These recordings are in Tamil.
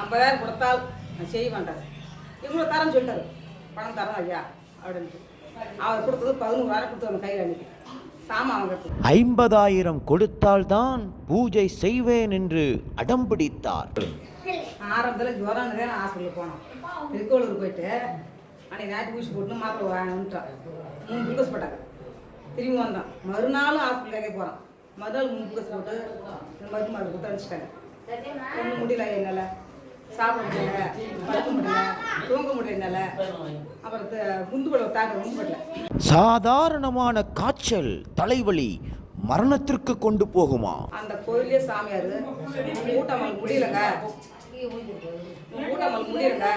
ஐம்பதாயிரம் கொடுத்தால் நான் செய்ய மாட்டார் இவ்வளோ தரேன்னு சொல்லிட்டாரு. பணம் தரேன் ஐயா அப்படின்ட்டு. அவர் கொடுத்தது பதினோராயிரம் கொடுத்தாரு கையில் அன்னைக்கு. ஐம்பதாயிரம் கொடுத்தால்தான் பூஜை செய்வேன் என்று அடம்பிடித்தார் ஆரம்பத்தில் ஜுரம்னு தான் ஹாஸ்பிட்டலுக்கு போனோம். திருக்கோளூர் போயிட்டு அன்னைக்கு நாட்டு ஊசி போட்டு மாத்திரை வாங்கிட்டான் மூணு குளுக்கோஸ் போட்டாங்க. திரும்பி வந்தோம் மறுநாளும் ஹாஸ்பிட்டலுக்கே போகிறோம் மறுநாள் மூணு குளுக்கோஸ் போட்டு மருந்து மருந்து கொடுத்து அனுப்பிச்சிட்டாங்க. ஒன்றும் முடியல என்னால். சாப்பிட முடியல படுக்க முடியல தூங்க முடியல அப்புறம் படம் தாக்க ரொம்ப படல சாதாரணமான காய்ச்சல் தலைவலி மரணத்திற்கு கொண்டு போகுமா? அந்த கோயிலே சாமியார் ஊட்டமல் முடியலங்க. ஊட்டமல் முடியலங்க.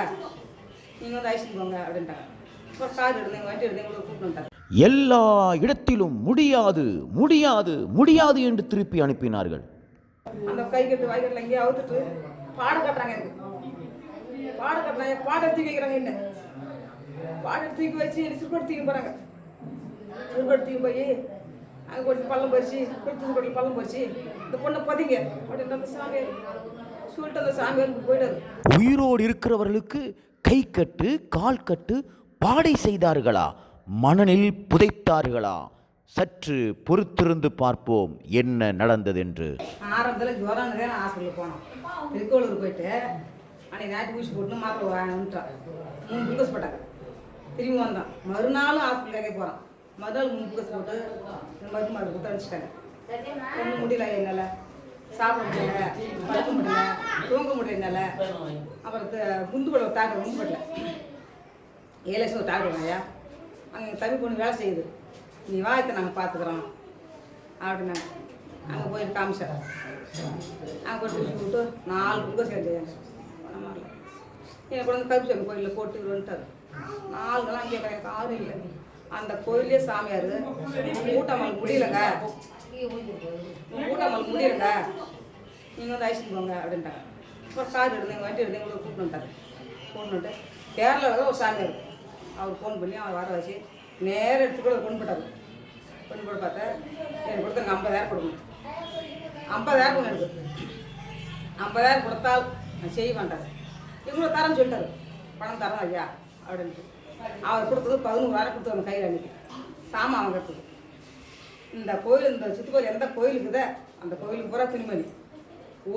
நீங்கள் வந்து ஐஸ்கிரீம் போங்க அப்படின்ட்டாங்க. அப்புறம் கார் எடுந்தேங்க வண்டி உங்களை கூப்பிட்டு வந்துட்டாங்க. எல்லா இடத்திலும் முடியாது முடியாது முடியாது என்று திருப்பி அனுப்பினார்கள். அந்த கை கட்டு வாய் கட்டில் எங்கேயோ அவுத்துட்டு பாடம் கட்டுறாங்க எனக்கு. பாடம் கட்டுறாங்க பாடம் தூக்கி வைக்கிறாங்க என்ன? பாடம் தூக்கி வச்சு சிறுபடி தூக்கி போகிறாங்க சிறுபடி தூக்கி போய் அங்கே கொஞ்சம் பள்ளம் பறிச்சு கொடுத்து கொட்டி பள்ளம் பறிச்சு இந்த பொண்ணை பதிங்க. அப்படின்ட்டு அந்த சாமியார் சொல்லிட்டு அந்த சாமியாருக்கு போயிட்டாரு. உயிரோடு இருக்கிறவர்களுக்கு கை கட்டு கால் கட்டு பாடை செய்தார்களா? மணலில் புதைத்தார்களா? சற்று பொறுத்திருந்து பார்ப்போம் என்ன நடந்ததென்று. ஆரம்பத்தில் ஜுரம்னு தான் ஹாஸ்பிட்டலுக்கு போனோம். திருக்கோளூர் போயிட்டு அன்னைக்கு ஞாயிற்று ஊசி போட்டு மாத்திரை வாங்கிட்டான் மூணு குளுக்கோஸ் போட்டாங்க. திரும்பி வந்தோம் மறுநாளும் ஹாஸ்பிட்டலுக்கே போகிறோம் முதல் மூணு குளுக்கோஸ் போட்டு மருந்து மருந்து கொடுத்து அனுப்பிச்சிட்டாங்க. ஒன்றும் முடியல என்னால். சாப்பிட முடியல படுக்க முடியல தூங்க முடியல என்னால். அப்புறம் த- குண்டு படம் தாக்க ரொம்ப படல. ஏழு லட்சம் ஒரு டாக்டர் ஐயா அங்கே எங்கள் பொண்ணு வேலை செய்யுது. நீ வாயத்தை நாங்கள் பார்த்துக்குறோம் அப்படின்னாங்க அங்கே போய் காமிச்சார் அங்கே போய் ஊசி விட்டு நாலு குளுக்கோஸ் ஆமாம். எனக்கு வந்து கருப்புசாமி கோயிலில் போட்டு வந்துட்டார் நாலு நாள் கேட்குறேன் எனக்கு இல்லை. அந்த கோயிலே சாமியார். ஊட்டமல் முடியலங்க. ஊட்டமல் முடியலங்க. நீங்கள் வந்து அழைச்சிட்டு போங்க அப்படின்ட்டாங்க. அப்புறம் கார் எடுத்தேங்க வண்டி எடுத்து எங்களுக்கு கூப்பிட்டு வந்துட்டாரு. ஃபோன் பண்ணிட்டு கேரளாவில் ஒரு சாமியார். அவர் ஃபோன் பண்ணி அவர் வர வச்சு நேரம் எடுத்து கூட கொண்டு போட்டார் கொண்டு போட்டு பார்த்தா எனக்கு கொடுத்தாங்க ஐம்பதாயிரம் கொடுக்கணும். ஐம்பதாயிரம் கொடுங்க எனக்கு. ஐம்பதாயிரம் கொடுத்தால் நான் செய்ய இவ்வளோ தரேன்னு சொல்லிட்டாரு. பணம் தரேன் ஐயா அப்படின்ட்டு. அவர் கொடுத்தது பதினோராயிரம் கொடுத்தாங்க கையில் அன்னைக்கு சாமான் வாங்கிறதுக்கு இந்த கோயில் இந்த சுற்றுக்கோயில் எந்த கோயிலுக்குதோ அந்த கோயிலுக்கு பூரா துணிமணி.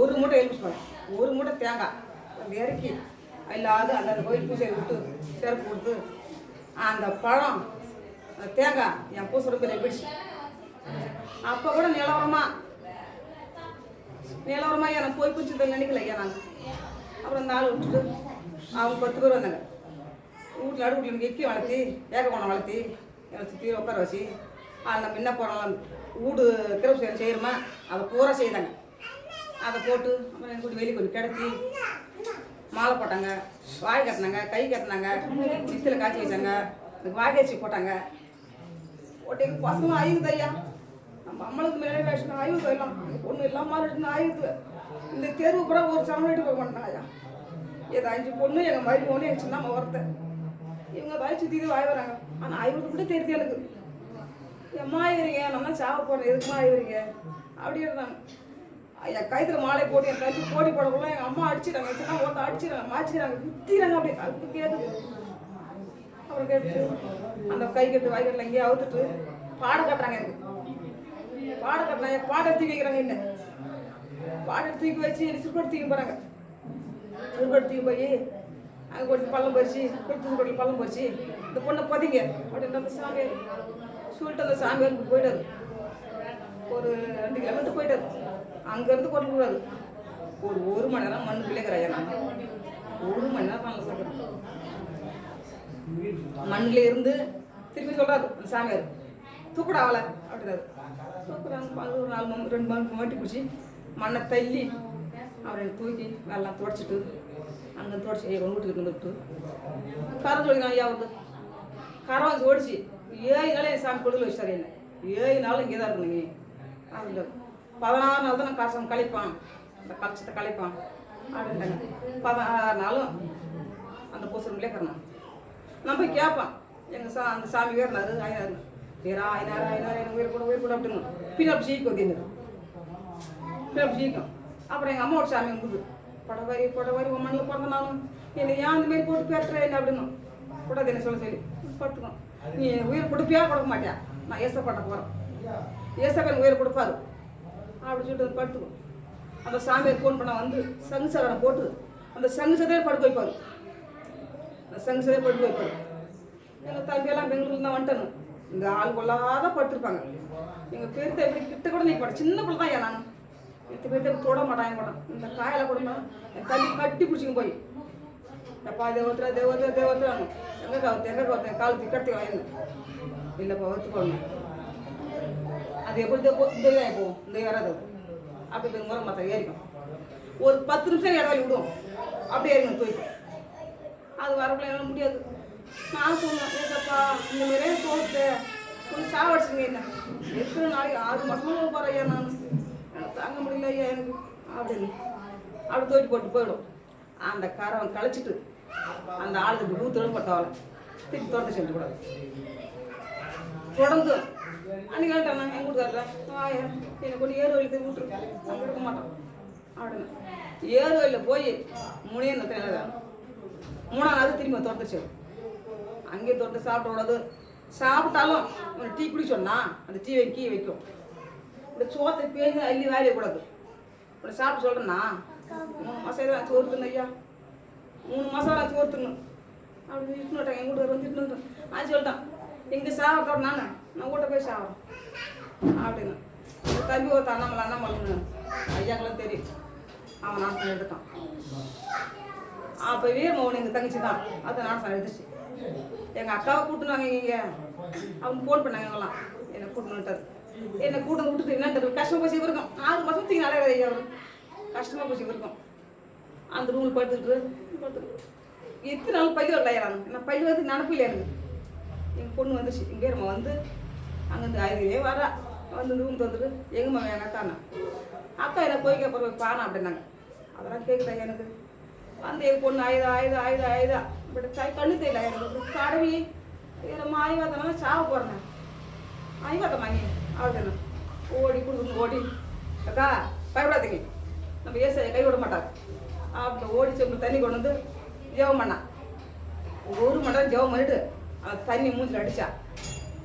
ஒரு மூட்டை எலுமிச்சம்பழம் ஒரு மூட்டை தேங்காய். அந்த இறக்கி இல்லாத அந்தந்த கோயில் பூசையை விட்டு செருப்பு கொடுத்து அந்த பழம் தேங்காய் என் பூசை ரொம்ப நெப்பிடுச்சு அப்போ கூட நிலவரமா நிலவரமா எனக்கு போய் பிடிச்சதுன்னு நினைக்கல ஐயா நாங்கள் அப்புறம் இந்த ஆள் விட்டுட்டு அவங்க பத்து பேர் வந்தாங்க. வீட்டில் நடு வீட்டில் எக்கி வளர்த்தி ஏக கோணம் வளர்த்தி என்னை சுற்றி உட்கார வச்சு அதில் நம்ம என்ன போகிறோம் வீடு கிரப் செய்ய செய்கிறோமா அதை பூரா செய்தாங்க. அதை போட்டு அப்புறம் எங்கள் வீட்டு வெளியே கொஞ்சம் கிடத்தி மாலை போட்டாங்க வாய் கட்டினாங்க கை கட்டினாங்க விசில் காய்ச்சி வச்சாங்க இந்த வாய்க்காய்ச்சி போட்டாங்க. போட்டு எங்கள் பசங்க ஆயுது ஐயா நம்ம அம்மளுக்கு மேலே வேஷம் ஆயுது எல்லாம் ஒன்றும் இல்லாமல் இருக்கு ஆயுது இந்த தெருவு கூட ஒரு சமநிட்டு போக மாட்டாங்க ஐயா அஞ்சு பொண்ணு எங்கள் மாதிரி பொண்ணு எங்கள் சின்ன ஒருத்தன். இவங்க வாய் சுற்றி வாய் வராங்க. ஆனால் ஐவருக்கு கூட தெரியுது எனக்கு எம்மா ஆயிடுறீங்க நம்ம சாவ போகிறேன் எதுக்குமா ஆயிடுறீங்க அப்படி இருந்தாங்க. என் கயித்துல மாலை போட்டு என் தம்பி போடி போடக்குள்ள எங்கள் அம்மா அடிச்சிடாங்க சின்ன ஒருத்த அடிச்சிடாங்க மாச்சிடாங்க குத்திடுறாங்க அப்படி அது கேட்குது அப்புறம் கேட்டு அந்த கை கட்டு வாய் கட்டில் எங்கேயே அவுத்துட்டு பாடம் கட்டுறாங்க எனக்கு. பாடம் கட்டுறாங்க. பாட எடுத்து வைக்கிறாங்க என்ன? பாடம் தூக்கி வச்சு திருக்கோடு தூக்கி போகிறாங்க திருக்கோடு தூக்கி போய் அங்கே கொஞ்சம் பள்ளம் பறிச்சு கொடுத்து பள்ளம் பறிச்சு இந்த பொண்ணை பதிங்க. அப்படின்னு அந்த சாமியார் சொல்லிட்டு அந்த சாமியாருக்கு போயிட்டாரு. ஒரு ரெண்டு கிலோமீட்டர் போயிட்டாரு. அங்கேருந்து கொண்டு கூடாது ஒரு ஒரு மணி நேரம் மண்ணு பிள்ளைக்கிற நான் ஒரு மணி நேரம் பண்ணல சொல்கிறேன் மண்ணில் இருந்து திருப்பி சொல்கிறாரு அந்த சாமியார். தூக்குடா அவளை அப்படின்னாரு. தூக்குறாங்க. ஒரு நாலு மணி ரெண்டு மணி மாட்டி பிடிச்சி மண்ணை தள்ளி அவரை தூக்கி வெள்ளம் துடைச்சிட்டு அங்கே துடைச்சி ஐயா கொண்டு வீட்டுக்கு கொண்டு விட்டு கரம் சொல்லிக்கலாம் ஐயா வந்து கரம் ஓடிச்சு. ஏழு நாள் என் சாமி கொடுக்கல வச்சாரு என்ன? ஏழு நாள் இங்கே தான் இருக்கணுங்க அப்படின்ட்டு பதினாறு நாள் தான் நான் காசம் கழிப்பான். அந்த கஷ்டத்தை கழிப்பான். அப்படின்ட்டாங்க. பதினாறு நாளும் அந்த பூசரம்லேயே கரணும் நம்ம போய் கேட்பான். எங்கள் சா அந்த சாமி வேறுனாரு ஆயினாரு வேறா ஐநாறு ஐநாறு எனக்கு உயிர் கூட உயிர் கூட அப்படின்னு. பின்னாடி சீக்கும் அப்படின்னு பின்னாடி சீக்கும் அப்புறம் எங்கள் அம்மாவோட சாமி வந்து படவாரி படவாரி உன் மண்ணில் பிறந்த நானும் என்னை ஏன் அந்த மாதிரி போட்டு பேசுற என்ன அப்படின்னு கூடாது என்ன சொல்ல சொல்லி படுத்துக்கோ நீ உயிர் கொடுப்பியா கொடுக்க மாட்டியா நான் ஏசப்பட்ட போகிறேன் ஏசப்பன் உயிர் கொடுப்பாரு அப்படி சொல்லிட்டு படுத்துக்கும் அந்த சாமியார் ஃபோன் பண்ண வந்து சங்கு சகனை போட்டு அந்த சங்கு சதையை படுக்க வைப்பாரு அந்த சங்கு சதையை படுக்க வைப்பாரு எங்கள் தம்பியெல்லாம் பெங்களூர்ல தான் வந்துட்டேன் இந்த ஆள் கொள்ளாத படுத்திருப்பாங்க எங்கள் பெருத்த எப்படி கிட்ட கூட நீ பட சின்ன பிள்ளை தான் ஏன் நான் எத்த பேர்த்த தொட மாட்டாங்க கூட. இந்த காயில கூட என் கட்டி பிடிச்சிங்க போய். எப்பா தேவத்திர தேவத்துல தேவத்திர எங்க கவுத்து எங்க கவுத்து காலத்து கட்டி வாங்க இல்லைப்பா ஒத்து போடணும் அது எப்படி தேவோ இந்த இதாக போகும் இந்த வராது. அப்படி முறை மற்ற ஏறிக்கும். ஒரு பத்து நிமிஷம் இடவழி விடும். அப்படியே ஏறிங்க போயிட்டு அது வரக்குள்ள என்னால் முடியாது. நான் சொன்னேன் ஏசப்பா இந்த மாதிரியே தோத்து கொஞ்சம் சாவடிச்சுங்க என்ன எத்தனை நாளைக்கு? ஆறு மாதமும் போகிறேன் நான். தாங்க முடியல ஐயா எனக்கு அப்படின்னு அப்படி தூக்கி போட்டு போயிடும். அந்த காரவன் கழிச்சிட்டு அந்த ஆளுக்கு ஊத்துறது பட்டவளை திருப்பி தோட்டத்தை செஞ்சு கூடாது. தொடர்ந்து அன்னைக்கு கேட்டேன் எங்கள் வீட்டுக்காரர் ஆயா என்னை கொண்டு ஏறு வழிக்கு விட்டுரு. அங்கே இருக்க மாட்டோம் அப்படின்னு. ஏறு வழியில் போய் முனிய மூணாம் நாள் திரும்பி தோட்டச்சு அங்கேயே தொட்டு சாப்பிட கூடாது சாப்பிட்டாலும் ஒரு டீ குடி சொன்னா அந்த டீ வைக்க வைக்கும். இந்த சோத்தை பேஞ்சு அள்ளி கூடாது இப்படி சாப்பிட்டு சொல்கிறேன்னா மூணு மாதம் தான் சோறு தின்னு ஐயா. மூணு மாதம் நான் சோறு தின்னு அப்படி திட்டுனுட்டேன் எங்கள் கூட வந்து திட்டுனுட்டேன் நான் சொல்லிட்டேன் இங்கே சாப்பிட்டோம் நான் நான் வீட்டை போய் சாப்பிட்றேன் அப்படின்னு. தம்பி ஒருத்தன் அண்ணாமலை அண்ணாமலை ஐயாங்களும் தெரியும். அவன் நாசம் எடுத்துட்டான். அப்போ வீரமோகன் எங்கள் தங்கச்சி தான். அதை நாசம் எடுத்துச்சு. எங்கள் அக்காவை கூட்டினாங்க இங்கே. அவங்க ஃபோன் பண்ணாங்க இவங்களாம் என்னை கூட்டணுன்ட்டார் என்னை கூட்டம் விட்டுட்டு என்ன தெரியும்? கஷ்டமாக போச்சு இருக்கும் ஆறு மாதம் தீங்க நல்லா ஐயா வரும் கஷ்டமாக போச்சு இருக்கும் அந்த ரூமில் படுத்துட்டு எத்தனை நாள் பள்ளி வரல ஐயா நான். பள்ளி வந்து நினப்பில்லை எனக்கு. எங்கள் பொண்ணு வந்துச்சு. எங்கள் பேரம்மா வந்து அங்கேருந்து ஆயுதே வரா வந்து ரூம் வந்துட்டு எங்கம்மா எங்கள் அக்காண்ணா? அக்கா என்ன போய் கேட்பற பானா அப்படின்னாங்க. அதெல்லாம் கேட்குதா எனக்கு. வந்து என் பொண்ணு ஆயுதா ஆயுதா ஆயுதா ஆயுதா இப்படி தாய் கண்ணு தெரியல எனக்கு. கடவி ஏறம்மா ஆய்வாதனால சாவ போகிறேன் ஆய்வாதம் வாங்கி அப்படின்னு ஓடி கொடுக்கணும் ஓடி. அக்கா பயப்படாதீங்க. நம்ம ஏசாய கை விட மாட்டார். அப்படி ஓடி செம்பு தண்ணி கொண்டு வந்து ஜெபம் பண்ணா. ஒரு மணி நேரம் ஜெபம் பண்ணிட்டு அந்த தண்ணி மூஞ்சில் அடிச்சா.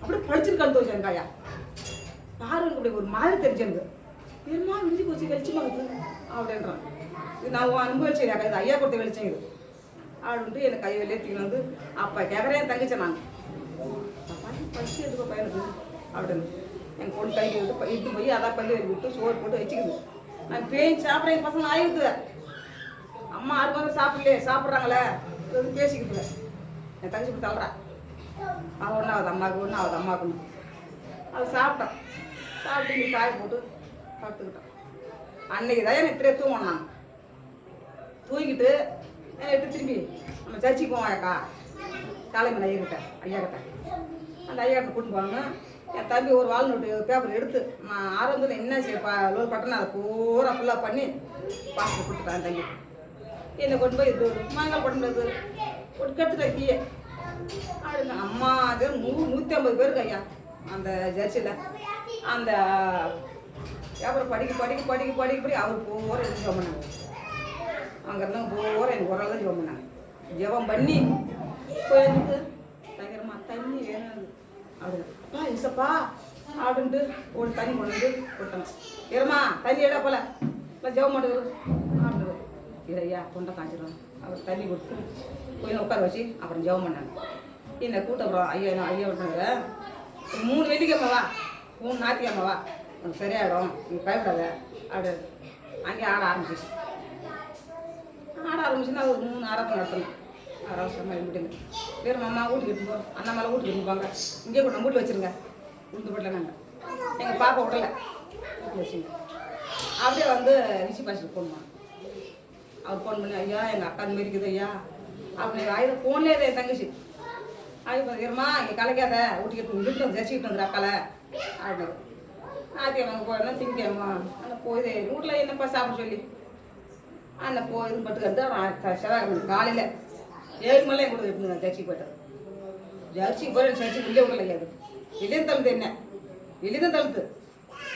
அப்படியே பழிச்சுட்டு கண்டு வச்சாங்க காயா பாருங்க அப்படி ஒரு மாதிரி தெரிஞ்சது என்னமா விரிஞ்சு போச்சு வெளிச்சமா பார்க்குது அப்படின்றான். இது நான் உன் அனுபவிச்சேன் இது ஐயா கொடுத்த வெளிச்சம் இது. அப்படின்ட்டு எனக்கு கையை வெளியேற்றிக்கிட்டு வந்து அப்போ கேட்குறேன் என் தங்கச்சி நான் பசி எடுக்க பையனுக்கு அப்படின்னு என் பொண்ணு கழிக்க விட்டு இட்டு போய் அதான் பள்ளி விட்டு சோறு போட்டு வச்சுக்குது. நான் பேய் சாப்பிட்றேன் என் பசங்க ஆயிருக்குது அம்மா ஆறு மாதம் சாப்பிடலையே சாப்பிட்றாங்களே. வந்து பேசிக்கிட்டு என் தங்கச்சி இப்படி தள்ளுறா அவள் ஒன்றாவது அம்மாவுக்கு ஒன்று ஆகுது அம்மாவுக்குன்னு அதை சாப்பிட்டேன் சாப்பிட்டு. நீ காய போட்டு படுத்துக்கிட்டோம் அன்னைக்கு தான் எனக்கு இத்திரையே தூங்கணும் நான். தூங்கிட்டு என்னை எடுத்து திரும்பி நம்ம சர்ச்சுக்கு போவோம் அக்கா. காலைமலை ஐயா ஐயா கிட்ட அந்த ஐயா கிட்ட கூட்டிட்டு போவாங்க என் தம்பி ஒரு வால்நோட்டு பேப்பர் எடுத்து நான் ஆரம்பத்தில் என்ன பா லோன் பட்டேன்னு அதை பூரா ஃபுல்லாக பண்ணி பாஸ்போர்ட் கொடுத்துட்டேன் தம்பி. என்னை கொண்டு போய் இது மாங்கால் பட்டுறது கொடுக்கறதுல கெடுத்துட்டேன் கீழே அப்படிங்க அம்மா அது நூ நூற்றி ஐம்பது பேருக்கு ஐயா அந்த ஜர்ச்சியில் அந்த அப்புறம் படிக்க படிக்க படிக்க படிக்க படி அவர் போகிற எனக்கு ஜெபம் பண்ணாங்க. அங்கே இருந்தாங்க போகிற எனக்கு ஒரு ஆள் தான் ஜெபம் பண்ணாங்க. ஜெபம் பண்ணி போயிருந்து தங்கிறமா தண்ணி வேணும். அப்படின்னா இசப்பா அப்படின்ட்டு ஒரு தண்ணி கொண்டு வந்து கொடுத்தாங்க ஏறமா தண்ணி எடா போல இல்லை ஜெபம் மாட்டேங்குது அப்படின்னு இதையா தொண்டை காய்ச்சிடும் அவர் தண்ணி கொடுத்து போய் உட்கார வச்சு அப்புறம் ஜெபம் பண்ணாங்க. என்ன கூட்டம் ஐயா என்ன ஐயா விட்டாங்க மூணு வெள்ளிக்கிழமை மூணு ஞாயிற்றுக்கிழமை வா. உனக்கு சரியாயிடும். நீ பயப்படாத. அப்படி அங்கே ஆட ஆரம்பிச்சிச்சு. ஆட ஆரம்பிச்சுன்னா ஒரு மூணு ஆறாவது நடத்தணும். ஆறாவது சமையல் வேறு அம்மா வீட்டுக்கு எடுத்துப்போம் அண்ணா மேலே வீட்டுக்கு எடுத்துப்பாங்க இங்கே கூட மூட்டி வீட்டில் வச்சுருங்க. உளுந்து போடல நாங்கள் எங்கள் பாப்பா விடல வீட்டில் வச்சுங்க அப்படியே வந்து ரிஷி பாஷுக்கு ஃபோன் பண்ணோம் அவர் ஃபோன் பண்ணி ஐயா எங்கள் அக்கா இந்த மாதிரி இருக்குது ஐயா. அப்படி ஆயுத ஃபோன்லேயே என் தங்கச்சி. ஆயு பார்த்துக்கிறமா இங்கே கலைக்காத. வீட்டுக்கு எடுத்து வந்து ஜெர்சிக்கிட்டு வந்துரு அக்கால. அப்படின்னு ஆத்தியம்மா போயிடணும் திங்கம்மா ஆனால் போய் வீட்டில் என்னப்பா சாப்பிட சொல்லி? அந்த போய் இது பட்டுக்கிறது செவ்வாய் காலையில். ஏழு கூட எடுத்துங்க சர்ச்சைக்கு போயிட்டேன். சர்ச்சைக்கு போய் சர்ச்சுக்கு உள்ளே விடல அது வெளியே தழுது என்ன? வெளியே தான் தள்ளுது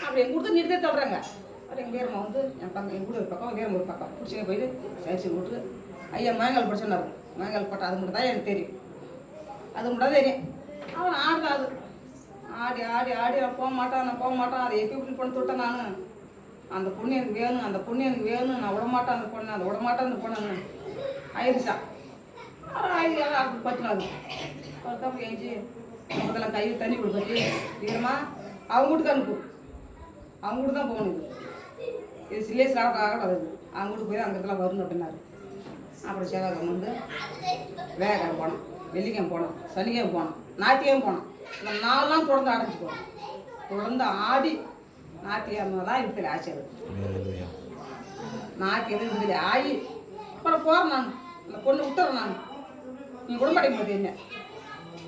அப்படி எங்க கொடுத்து நீட்டு தான் தள்ளுறாங்க. அப்புறம் எங்கள் வீரம்மா வந்து என் பக்கம் எங்கள் கூட ஒரு பக்கம் வீரம் ஒரு பக்கம். பிடிச்சிங்க போயிட்டு சைச்சு விட்டு ஐயா மாங்கால் போட சொன்னார். போட்டால் அது மட்டும் தான் எனக்கு தெரியும். அது மட்டும் தான் தெரியும். அவன் ஆடுதான் அது. ஆடி ஆடி ஆடி நான் போக மாட்டான் நான் போக மாட்டான். அதை எப்படி இப்படி பண்ணி தொட்டேன் நான். அந்த பொண்ணு எனக்கு வேணும் அந்த பொண்ணு எனக்கு வேணும். நான் விடமாட்டேன் அந்த பொண்ணு அதை விடமாட்டேன் அந்த பொண்ணு. ஆயிடுச்சான் அப்புறம் ஆயிடுச்சு அதான் அப்படி ஏஞ்சி முதல்ல கை தண்ணி அவங்க அனுப்பு அவங்க வீட்டு தான் போகணும் இது சில்லேஸ் அவங்க வீட்டுக்கு போய் அந்த இடத்துல வரணும் அப்படின்னாரு அப்புறம் செவ்வாய்க்கிழமை வந்து வேகக்கிழமை போனோம் வெள்ளிக்கிழமை போனோம் சனிக்கிழமை போனோம் ஞாயிற்றுக்கிழமை போனோம் இந்த நாலு நாள் தொடர்ந்து அடைஞ்சிக்குவோம் தொடர்ந்து ஆடி ஞாயிற்றுக்கிழமை தான் இருக்குது ஆச்சரியம் ஞாயிற்றுக்கிழமை இருக்குது ஆகி அப்புறம் போகிறேன் நான் அந்த பொண்ணு விட்டுறேன் நான். நீங்கள் விட மாட்டேங்க போது என்ன?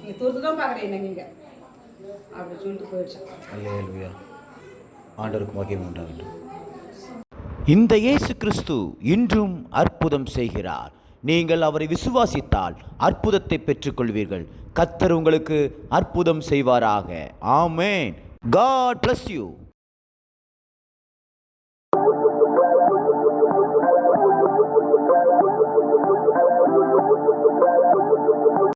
நீங்கள் தூரத்து தான் பார்க்குறேன் என்ன நீங்கள் அப்படி சொல்லிட்டு போயிடுச்சேன் ஆண்டவருக்கு மகிமை உண்டாகட்டும். இந்த இயேசு கிறிஸ்து இன்றும் அற்புதம் செய்கிறார். நீங்கள் அவரை விசுவாசித்தால் அற்புதத்தை பெற்றுக்கொள்வீர்கள். கத்தர் உங்களுக்கு அற்புதம் செய்வாராக. ஆமென். God bless you